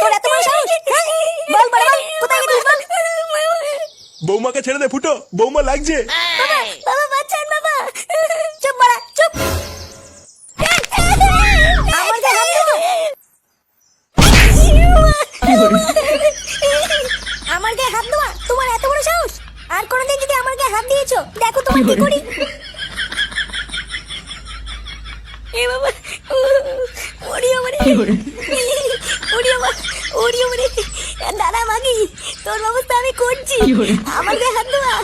তোর এত হ্যাঁ? বল বল বল কোথায় গেলি বল? বৌমাকে ছেড়ে দে ফুটো। বৌমা লাগছে। বাবা বাবা চুপ চুপ। আমার গায়ে হাত দেওয়া? তোমার এত বড় সাহস? আর কোনোদিন যদি আমার গায়ে হাত দিয়েছ দেখো তোমার কি করি। এ বাবা ওরে ওরে। ওরি মাগি তোর ব্যবস্থা আমি করছি। আমার গায়ে হাত দেওয়া।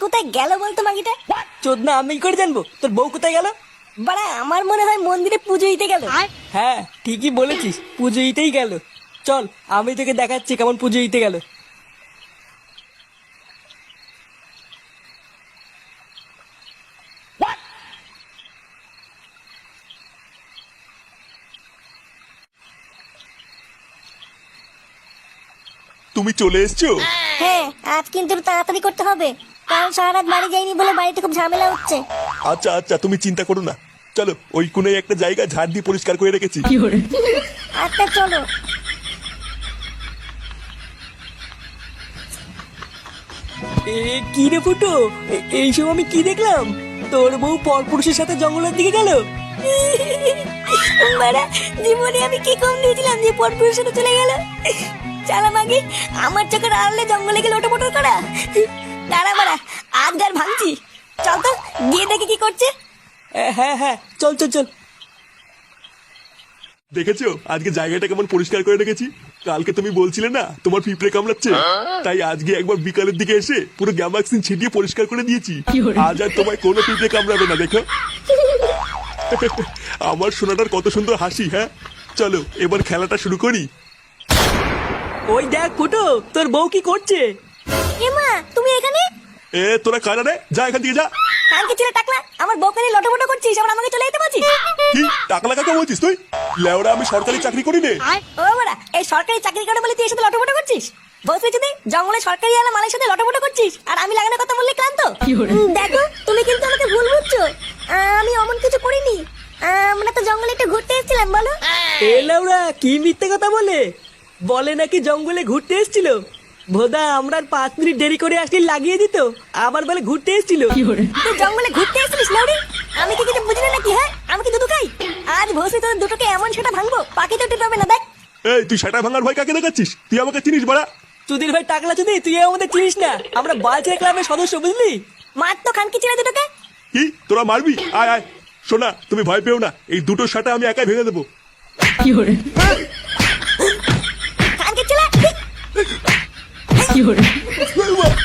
কোথায় গেল বলতো মাগিটা? চোদনা আমি করে জানব? তোর বউ কোথায় গেল? বাড়া আমার মনে হয় মন্দিরে পুজো দিতে গেল। হ্যাঁ ঠিকই বলেছিস পুজো দিতেই গেল। চল আমি তোকে দেখাচ্ছি কেমন পুজো দিতে গেল। তুমি চলে এসছো? হ্যাঁ আজ কিন্তু তাড়াতাড়ি করতে হবে। কারণ সারা রাত বাড়ি যাইনি বলে বাড়িতে খুব ঝামেলা হচ্ছে। আচ্ছা আচ্ছা তুমি চিন্তা করো না। চলো ওই কোনে একটা জায়গা ঝাড় দিয়ে পরিষ্কার করে রেখেছি। আচ্ছা চলো। এ কি রে ফুটো? এ- এইসব আমি কি দেখলাম? তোর বউ পরপুরুষের সাথে জঙ্গলের দিকে গেল? বাড়া জীবনে আমি কি কম দিয়েছিলাম যে পরপুরের সাথে চলে গেল? চালা মাগি আমার চোখের আড়লে জঙ্গলে গেলে ওটা মোটর করা। দাঁড়া বাড়া ভাঙছি। চল তো গিয়ে দেখি কি করছে। হ্যাঁ হ্যাঁ চল চল চল। দেখেছ? আজকে জায়গাটা কেমন পরিষ্কার করে রেখেছি। কালকে তুমি বলছিলে না তোমার পিঁপড়ে কামড়াচ্ছে। তাই আজকে একবার বিকালের দিকে এসে পুরো গ্যামাক্সিন ছিটিয়ে পরিষ্কার করে দিয়েছি। আজ আর তোমায় কোনো পিঁপড়ে কামড়াবে না দেখো। আমার সোনাটার কত সুন্দর হাসি হ্যাঁ? চলো এবার খেলাটা শুরু করি। ওই দেখ ফুটো তোর বউ কি করছে? এমা তুমি এখানে? এ তোরা কারা রে? যা এখান থেকে যা। কালকে ছেলে টাকলা আমার বউকে নিয়ে লটোমটো করছিস আবার আমাকে চলে যেতে বলছিস? কি? টাকলা কাকা বলছিস তুই? লেওরা আমি সরকারি চাকরি করি নে। ও বাড়া এই সরকারি চাকরি করে বলে তুই এর সাথে লটোমটো করছিস? বলছি যদি জঙ্গলে সরকারি আলা মালের সাথে লটোমটো করছিস আর আমি লাগানোর কথা বললে ক্লান্ত। দেখো তুমি কিন্তু আমাকে ভুল বুঝছ। আহ, আমি অমন কিছু করিনি। আহ, আমরা তো জঙ্গলে একটু ঘুরতে এসেছিলাম বলো। এ লাউরা কি মিথ্যে কথা বলে? বলে নাকি জঙ্গলে ঘুরতে এসেছিল? ভোদা আমরা আর পাঁচ মিনিট দেরি করে আসলে লাগিয়ে দিত। আবার বলে ঘুরতে এসেছিল। তুই জঙ্গলে ঘুরতে এসেছিস লাউরি আমি কি কিছু বুঝি না নাকি হ্যাঁ? আমি কি দুধু খাই। আজ ভোসে তোর দুটোকে এমন সেটা ভাঙবো পাখি তো টের পাবে না দেখ। এই তুই সেটা ভাঙার ভয় কাকে দেখাচ্ছিস? তুই আমাকে চিনিস বাড়া। চুদির ভাই টাকলা চুদি তুই আমাদের চিনিস না। আমরা বালছেড়ে ক্লাবের সদস্য বুঝলি? মার তো খান খানকি ছেলে দুটোকে। কি? তোরা মারবি? আয় আয়। শোনা তুমি ভয় পেও না। এই দুটো সাটা আমি একাই ভেঙে দেবো। খানকি ছেলে